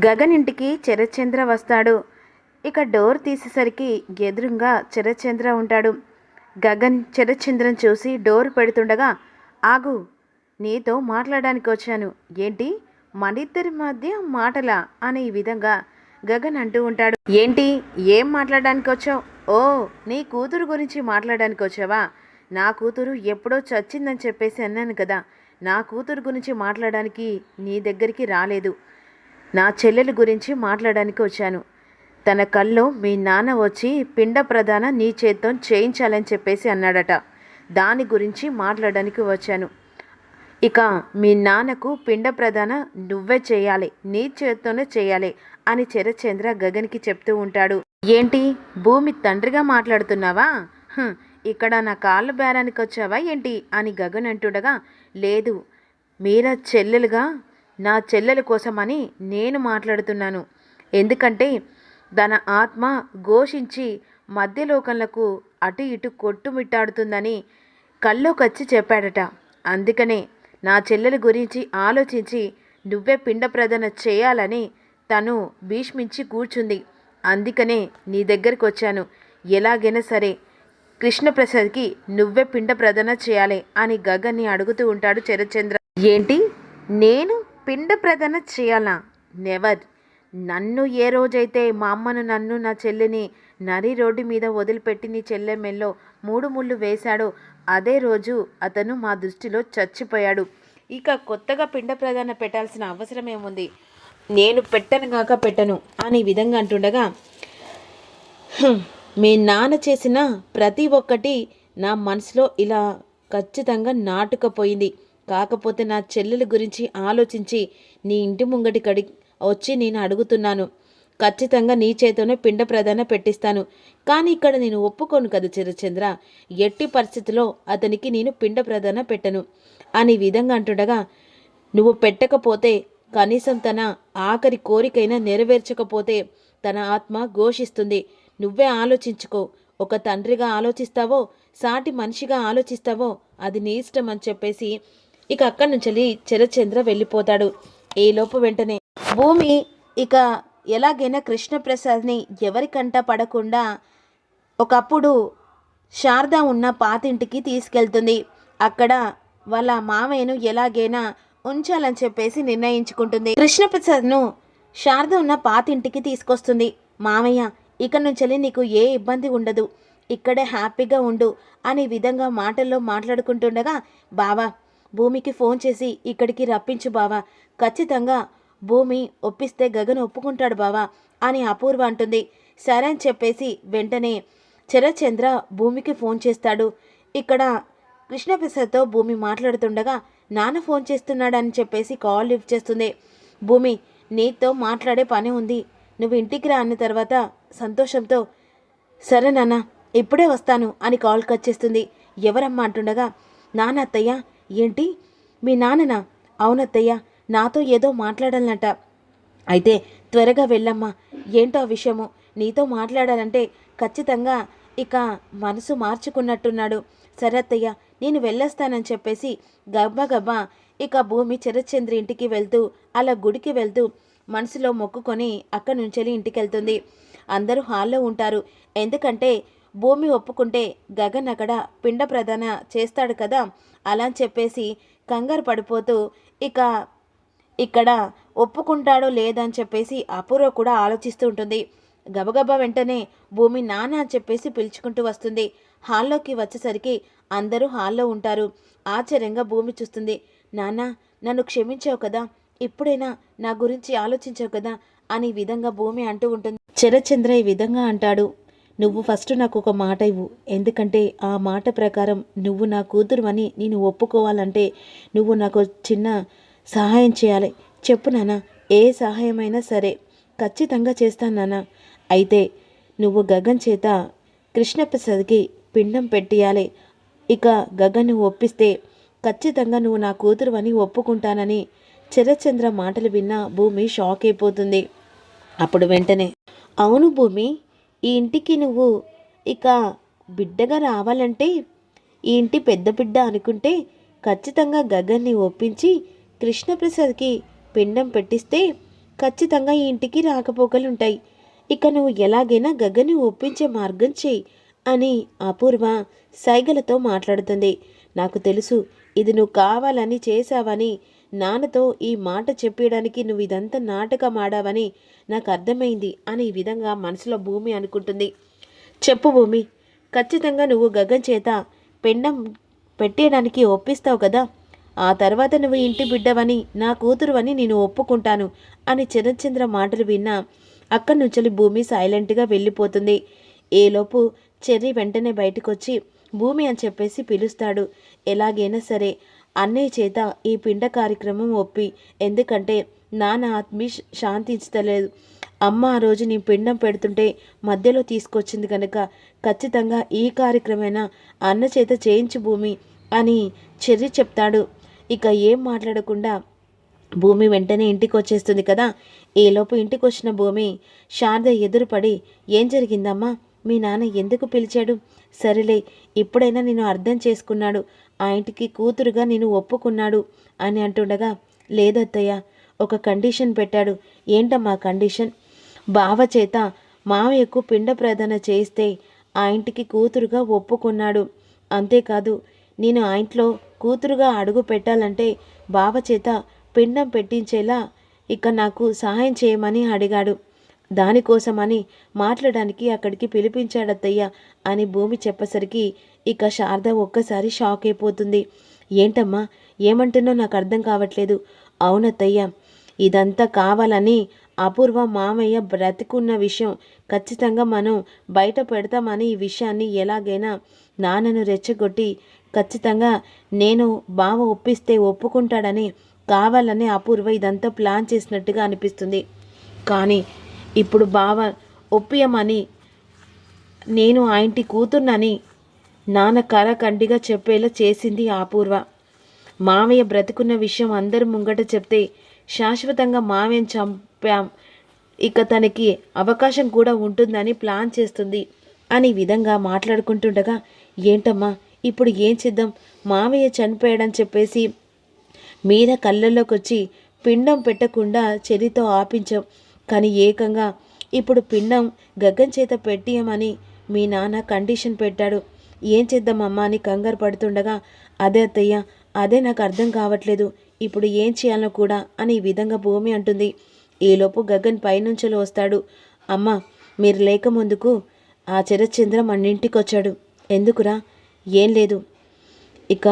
గగన్ ఇంటికి శరత్చంద్ర వస్తాడు. ఇక డోర్ తీసేసరికి ఎదురుగా శరత్చంద్ర ఉంటాడు. గగన్ శరత్చంద్రని చూసి డోర్ పెడుతుండగా ఆగు నీతో మాట్లాడడానికి వచ్చాను. ఏంటి? మనిద్దరి మధ్య మాటలా? అనే ఈ విధంగా గగన్ అంటూ ఉంటాడు. ఏంటి? ఏం మాట్లాడడానికి వచ్చావు? ఓ నీ కూతురు గురించి మాట్లాడడానికి వచ్చావా? నా కూతురు ఎప్పుడో చచ్చిందని చెప్పేసి అన్నాను కదా. నా కూతురు గురించి మాట్లాడడానికి నీ దగ్గరికి రాలేదు. నా చెల్లెలు గురించి మాట్లాడడానికి వచ్చాను. తన కల్లో మీ నాన్న వచ్చి పిండ ప్రధాన నీ చేత్తో చేయించాలని చెప్పేసి అన్నాడట. దాని గురించి మాట్లాడడానికి వచ్చాను. ఇక మీ నాన్నకు పిండ ప్రధాన నువ్వే చేయాలి నీ చేత్తోనే చేయాలి అని చరచంద్ర గగన్కి చెప్తూ ఉంటాడు. ఏంటి? భూమి తండ్రిగా మాట్లాడుతున్నావా? ఇక్కడ నా కాళ్ళ బేరానికి వచ్చావా ఏంటి? అని గగన్ అంటుండగా లేదు. మీరా చెల్లెలుగా నా చెల్లెల కోసమని నేను మాట్లాడుతున్నాను. ఎందుకంటే తన ఆత్మ ఘోషించి మధ్యలోకంలకు అటు ఇటు కొట్టుమిట్టాడుతుందని కల్లోకొచ్చి చెప్పాడట. అందుకనే నా చెల్లెల గురించి ఆలోచించి నువ్వే పిండ ప్రదన చేయాలని తను భీష్మించి కూర్చుంది. అందుకనే నీ దగ్గరికి వచ్చాను ఎలాగైనా సరే కృష్ణప్రసాద్కి నువ్వే పిండ ప్రదన చేయాలి అని గగన్ని అడుగుతూ ఉంటాడు చరచంద్ర ఏంటి? నేను పిండ ప్రదన చేయాలా. నెవర్ నన్ను ఏ రోజైతే మా అమ్మను నన్ను నా చెల్లిని నరి రోడ్డు మీద వదిలిపెట్టి నీ చెల్లె మెల్లో మూడు ముళ్ళు వేశాడో అదే రోజు అతను మా దృష్టిలో చచ్చిపోయాడు. ఇక కొత్తగా పిండ ప్రదాన పెట్టాల్సిన అవసరం ఏముంది నేను పెట్టను కాక పెట్టను అని విధంగా అంటుండగా మీ నాన్న చేసిన ప్రతి ఒక్కటి నా మనసులో ఇలా ఖచ్చితంగా నాటుకపోయింది. కాకపోతే నా చెల్లెల గురించి ఆలోచించి నీ ఇంటి ముంగటి కడి వచ్చి నేను అడుగుతున్నాను. ఖచ్చితంగా నీ చేతోనే పిండ ప్రదాన పెట్టిస్తాను. కానీ ఇక్కడ నేను ఒప్పుకోను కదా చిరచంద్ర. ఎట్టి పరిస్థితిలో అతనికి నేను పిండ ప్రదాన పెట్టను. అని విధంగా అంటుండగా నువ్వు పెట్టకపోతే కనీసం తన ఆఖరి కోరికైనా నెరవేర్చకపోతే తన ఆత్మ ఘోషిస్తుంది. నువ్వే ఆలోచించుకో. ఒక తండ్రిగా ఆలోచిస్తావో సాటి మనిషిగా ఆలోచిస్తావో అది నీ ఇష్టం అని చెప్పేసి ఇక అక్కడి నుంచి చరచంద్ర వెళ్ళిపోతాడు. ఈలోపు వెంటనే భూమి ఇక ఎలాగైనా కృష్ణప్రసాద్ని ఎవరికంట పడకుండా ఒకప్పుడు శారద ఉన్న పాతింటికి తీసుకెళ్తుంది. అక్కడ వాళ్ళ మామయ్యను ఎలాగైనా ఉంచాలని చెప్పేసి నిర్ణయించుకుంటుంది. కృష్ణప్రసాద్ను శారద ఉన్న పాతింటికి తీసుకొస్తుంది. మామయ్య ఇక నుంచి నీకు ఏ ఇబ్బంది ఉండదు. ఇక్కడే హ్యాపీగా ఉండు అనే విధంగా మాటల్లో మాట్లాడుకుంటుండగా బావా భూమికి ఫోన్ చేసి ఇక్కడికి రప్పించు బావా. ఖచ్చితంగా భూమి ఒప్పిస్తే గగన్ ఒప్పుకుంటాడు బావా అని అపూర్వ అంటుంది. సరే అని చెప్పేసి వెంటనే చరచంద్ర భూమికి ఫోన్ చేస్తాడు. ఇక్కడ కృష్ణప్రసాద్తో భూమి మాట్లాడుతుండగా నాన్న ఫోన్ చేస్తున్నాడని చెప్పేసి కాల్ లిఫ్ట్ చేస్తుంది. భూమి నీతో మాట్లాడే పని ఉంది. నువ్వు ఇంటికి రా అన్న తర్వాత సంతోషంతో సరే నాన్న ఇప్పుడే వస్తాను అని కాల్ కట్ చేస్తుంది. ఎవరమ్మా అంటుండగా నాన్న అత్తయ్య ఏంటి? మీ నాన్ననా? అవునత్తయ్య నాతో ఏదో మాట్లాడాలన్నట. అయితే త్వరగా వెళ్ళమ్మా. ఏంటో విషయము? నీతో మాట్లాడాలంటే ఖచ్చితంగా ఇక మనసు మార్చుకున్నట్టున్నాడు. సరత్తయ్య నేను వెళ్ళొస్తానని చెప్పేసి గబ్బా ఇక భూమి చరచంద్ర ఇంటికి వెళ్తూ అలా గుడికి వెళ్తూ మనసులో మొక్కుకొని అక్కడి నుంచి ఇంటికి వెళ్తుంది అందరూ హాల్లో ఉంటారు. ఎందుకంటే భూమి ఒప్పుకుంటే గగన్ అక్కడ పిండ ప్రదాన చేస్తాడు కదా? అలా అని చెప్పేసి కంగారు పడిపోతూ ఇక ఇక్కడ ఒప్పుకుంటాడో లేదని చెప్పేసి అపూర్వ కూడా ఆలోచిస్తూ ఉంటుంది. గబగబా వెంటనే భూమి నాన్న అని చెప్పేసి పిలుచుకుంటూ వస్తుంది. హాల్లోకి వచ్చేసరికి అందరూ హాల్లో ఉంటారు. ఆశ్చర్యంగా భూమి చూస్తుంది. నాన్న నన్ను క్షమించావు కదా? ఇప్పుడైనా నా గురించి ఆలోచించావు కదా? అని విధంగా భూమి అంటూ ఉంటుంది. చరచంద్ర ఈ విధంగా అంటాడు. నువ్వు ఫస్ట్ నాకు ఒక మాట ఇవ్వు. ఎందుకంటే ఆ మాట ప్రకారం నువ్వు నా కూతురు అని నేను ఒప్పుకోవాలంటే నువ్వు నాకు చిన్న సహాయం చేయాలి. చెప్పు నాన్న ఏ సహాయమైనా సరే. ఖచ్చితంగా చేస్తాను నాన్న. అయితే నువ్వు గగన్ చేత కృష్ణప్రసాద్కి పిండం పెట్టియాలి. ఇక గగన్ను ఒప్పిస్తే ఖచ్చితంగా నువ్వు నా కూతురు అని ఒప్పుకుంటానని చరచంద్ర మాటలు విన్న భూమి షాక్ అయిపోతుంది. అప్పుడు వెంటనే అవును భూమి ఈ ఇంటికి నువ్వు ఇక బిడ్డగా రావాలంటే ఈ ఇంటి పెద్ద బిడ్డ అనుకుంటే ఖచ్చితంగా గగన్ని ఒప్పించి కృష్ణప్రసాద్కి పిండం పెట్టిస్తే ఖచ్చితంగా ఈ ఇంటికి రాకపోకలుంటాయి. ఇక నువ్వు ఎలాగైనా గగన్ని ఒప్పించే మార్గం చేయి అని అపూర్వ సైగలతో మాట్లాడుతుంది. నాకు తెలుసు ఇది నువ్వు కావాలని చేశావని నాన్నతో ఈ మాట చెప్పేయడానికి నువ్వు ఇదంతా నాటకం ఆడావని నాకు అర్థమైంది అని ఈ విధంగా మనసులో భూమి అనుకుంటుంది. చెప్పు భూమి ఖచ్చితంగా నువ్వు గగన్ చేత పెండం పెట్టేయడానికి ఒప్పిస్తావు కదా? ఆ తర్వాత నువ్వు ఇంటి బిడ్డవని నా కూతురు అని నేను ఒప్పుకుంటాను అని చిరంచంద్ర మాటలు విన్నా అక్కడి నుంచి భూమి సైలెంట్గా వెళ్ళిపోతుంది. ఏలోపు చెర్రీ వెంటనే బయటకొచ్చి భూమి అని చెప్పేసి పిలుస్తాడు. ఎలాగైనా సరే అన్నయ్య చేత ఈ పిండ కార్యక్రమం ఒప్పి. ఎందుకంటే నాన్న ఆత్మి శాంతించలేదు అమ్మ ఆ రోజు నీ పిండం పెడుతుంటే మధ్యలో తీసుకొచ్చింది కనుక ఖచ్చితంగా ఈ కార్యక్రమేనా? అన్న చేత చేయించు భూమి అని చెర్రి చెప్తాడు. ఇక ఏం మాట్లాడకుండా భూమి వెంటనే ఇంటికి వచ్చేస్తుంది కదా? ఈలోపు ఇంటికి వచ్చిన భూమి శారద ఎదురుపడి ఏం జరిగిందమ్మా? మీ నాన్న ఎందుకు పిలిచాడు? సరేలే ఇప్పుడైనా నేను అర్థం చేసుకున్నాడు. ఆ ఇంటికి కూతురుగా నేను ఒప్పుకున్నాడు అని అంటుండగా లేదత్తయ్య ఒక కండిషన్ పెట్టాడు. ఏంటమ్మా కండిషన్? బావ చేత మావయ్యకు పిండ ప్రదాన చేయిస్తే ఆ ఇంటికి కూతురుగా ఒప్పుకున్నాడు. అంతేకాదు నేను ఆ ఇంట్లో కూతురుగా అడుగు పెట్టాలంటే బావ చేత పిండం పెట్టించేలా ఇక నాకు సహాయం చేయమని అడిగాడు. దానికోసమని మాట్లాడడానికి అక్కడికి పిలిపించాడత్తయ్య అని భూమి చెప్పసరికి ఇక శారద ఒక్కసారి షాక్ అయిపోతుంది. ఏంటమ్మా ఏమంటున్నో నాకు అర్థం కావట్లేదు. అవునత్తయ్య ఇదంతా కావాలని అపూర్వ మామయ్య బ్రతికున్న విషయం. ఖచ్చితంగా మనం బయట పెడతామని ఈ విషయాన్ని ఎలాగైనా నాన్నను రెచ్చగొట్టి ఖచ్చితంగా నేను బావ ఒప్పిస్తే ఒప్పుకుంటాడని కావాలని అపూర్వ ఇదంతా ప్లాన్ చేసినట్టుగా అనిపిస్తుంది. కానీ ఇప్పుడు బావ ఒప్పియమని నేను ఆ ఇంటి కూతుర్నని నాన్న కర కండిగా చెప్పేలా చేసింది అపూర్వ. మామయ్య బ్రతుకున్న విషయం అందరి ముంగట చెప్తే శాశ్వతంగా మామయ్యను చంపాం. ఇక తనకి అవకాశం కూడా ఉంటుందని ప్లాన్ చేస్తుంది అని విధంగా మాట్లాడుకుంటుండగా ఏంటమ్మా ఇప్పుడు ఏం చేద్దాం? మామయ్య చనిపోయాడని చెప్పేసి మీద కళ్ళల్లోకి వచ్చి పిండం పెట్టకుండా చెలితో ఆపించాం. కానీ ఏకంగా ఇప్పుడు పిండం గగ్గం చేత పెట్టియమని మీ నాన్న కండిషన్ పెట్టాడు. ఏం చేద్దామమ్మా అని కంగారు పడుతుండగా అదే అత్తయ్య అదే నాకు అర్థం కావట్లేదు. ఇప్పుడు ఏం చేయాలో కూడా అని ఈ విధంగా భూమి అంటుంది. ఈలోపు గగన్ పైనుంచెలు వస్తాడు. అమ్మ మీరు లేక ముందుకు ఆ చరచంద్ర మన ఇంటికి వచ్చాడు ఎందుకురా? ఏం లేదు. ఇక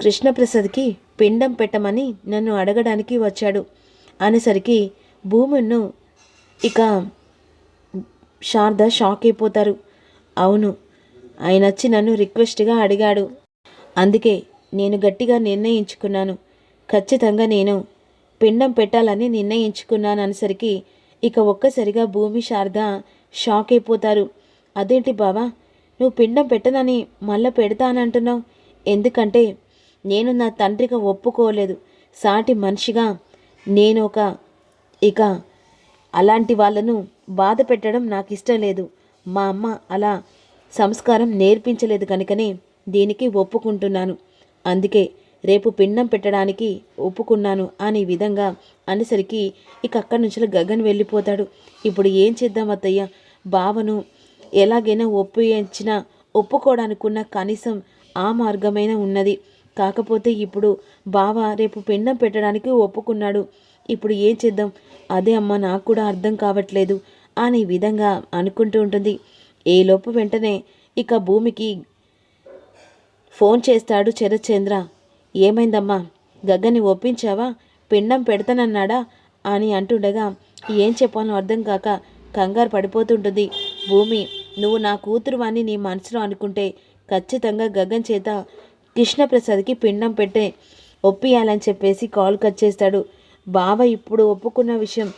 కృష్ణప్రసాద్కి పిండం పెట్టమని నన్ను అడగడానికి వచ్చాడు. అనేసరికి భూమును ఇక శారద షాక్ అయిపోతారు. అవును ఆయన వచ్చి నన్ను రిక్వెస్ట్గా అడిగాడు. అందుకే నేను గట్టిగా నిర్ణయించుకున్నాను. ఖచ్చితంగా నేను పిండం పెట్టాలని నిర్ణయించుకున్నాను అనేసరికి ఇక ఒక్కసారిగా భూమి శారద షాక్ అయిపోతారు. అదేంటి బావా నువ్వు పిండం పెట్టనని మళ్ళీ పెడతానంటున్నావు? ఎందుకంటే నేను నా తండ్రిగా ఒప్పుకోలేదు. సాటి మనిషిగా నేను ఒక ఇక అలాంటి వాళ్ళను బాధ పెట్టడం నాకు ఇష్టం లేదు. మా అమ్మ అలా సంస్కారం నేర్పించలేదు కనుకనే దీనికి ఒప్పుకుంటున్నాను. అందుకే రేపు పిండం పెట్టడానికి ఒప్పుకున్నాను అనే విధంగా అనేసరికి ఇక అక్కడి నుంచి గగన్ వెళ్ళిపోతాడు. ఇప్పుడు ఏం చేద్దాం అత్తయ్య? బావను ఎలాగైనా ఒప్పించినా ఒప్పుకోవడానికున్న కనీసం ఆ మార్గమైన ఉన్నది. కాకపోతే ఇప్పుడు బావ రేపు పిండం పెట్టడానికి ఒప్పుకున్నాడు. ఇప్పుడు ఏం చేద్దాం? అదే అమ్మ నాకు కూడా అర్థం కావట్లేదు అనే విధంగా అనుకుంటూ ఉంటుంది. ఏలోపు వెంటనే ఇక భూమికి ఫోన్ చేస్తాడు చరచంద్ర ఏమైందమ్మా? గగ్గని ఒప్పించావా? పిండం పెడతానన్నాడా? అని అంటుండగా ఏం చెప్పాలో అర్థం కాక కంగారు పడిపోతుంటుంది. భూమి నువ్వు నా కూతురు అని నీ మనసులో అనుకుంటే ఖచ్చితంగా గగన్ చేత కృష్ణప్రసాద్కి పిండం పెట్టే ఒప్పియాలని చెప్పేసి కాల్ కట్ చేస్తాడు. బావ ఇప్పుడు ఒప్పుకున్న విషయం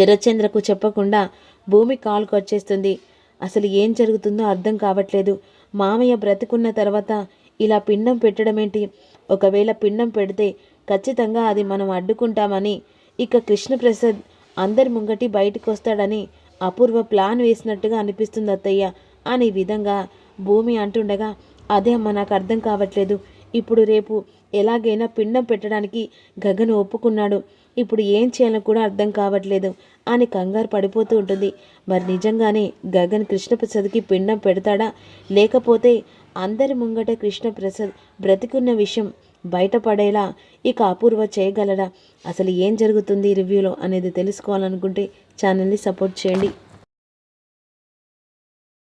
చిరచంద్రకు చెప్పకుండా భూమి కాల్ కట్ చేస్తుంది. అసలు ఏం జరుగుతుందో అర్థం కావట్లేదు. మామయ్య బ్రతుకున్న తర్వాత ఇలా పిండం పెట్టడం ఏంటి ఒకవేళ పిండం పెడితే ఖచ్చితంగా అది మనం అడ్డుకుంటామని. ఇక కృష్ణప్రసాద్ అందరి ముంగటి బయటకు వస్తాడని అపూర్వ ప్లాన్ వేసినట్టుగా అనిపిస్తుంది అత్తయ్య. అనే విధంగా భూమి అంటుండగా అదే అమ్మ నాకు అర్థం కావట్లేదు. ఇప్పుడు రేపు ఎలాగైనా పిండం పెట్టడానికి గగన్ ఒప్పుకున్నాడు. ఇప్పుడు ఏం చేయాలో కూడా అర్థం కావట్లేదు. అని కంగారు పడిపోతూ ఉంటుంది. మరి నిజంగానే గగన్ కృష్ణప్రసాద్కి పిండం పెడతాడా? లేకపోతే అందరి ముంగట కృష్ణప్రసాద్ బ్రతికున్న విషయం బయటపడేలా ఇక అపూర్వ చేయగలడా? అసలు ఏం జరుగుతుంది రివ్యూలో అనేది తెలుసుకోవాలనుకుంటే ఛానల్ని సపోర్ట్ చేయండి.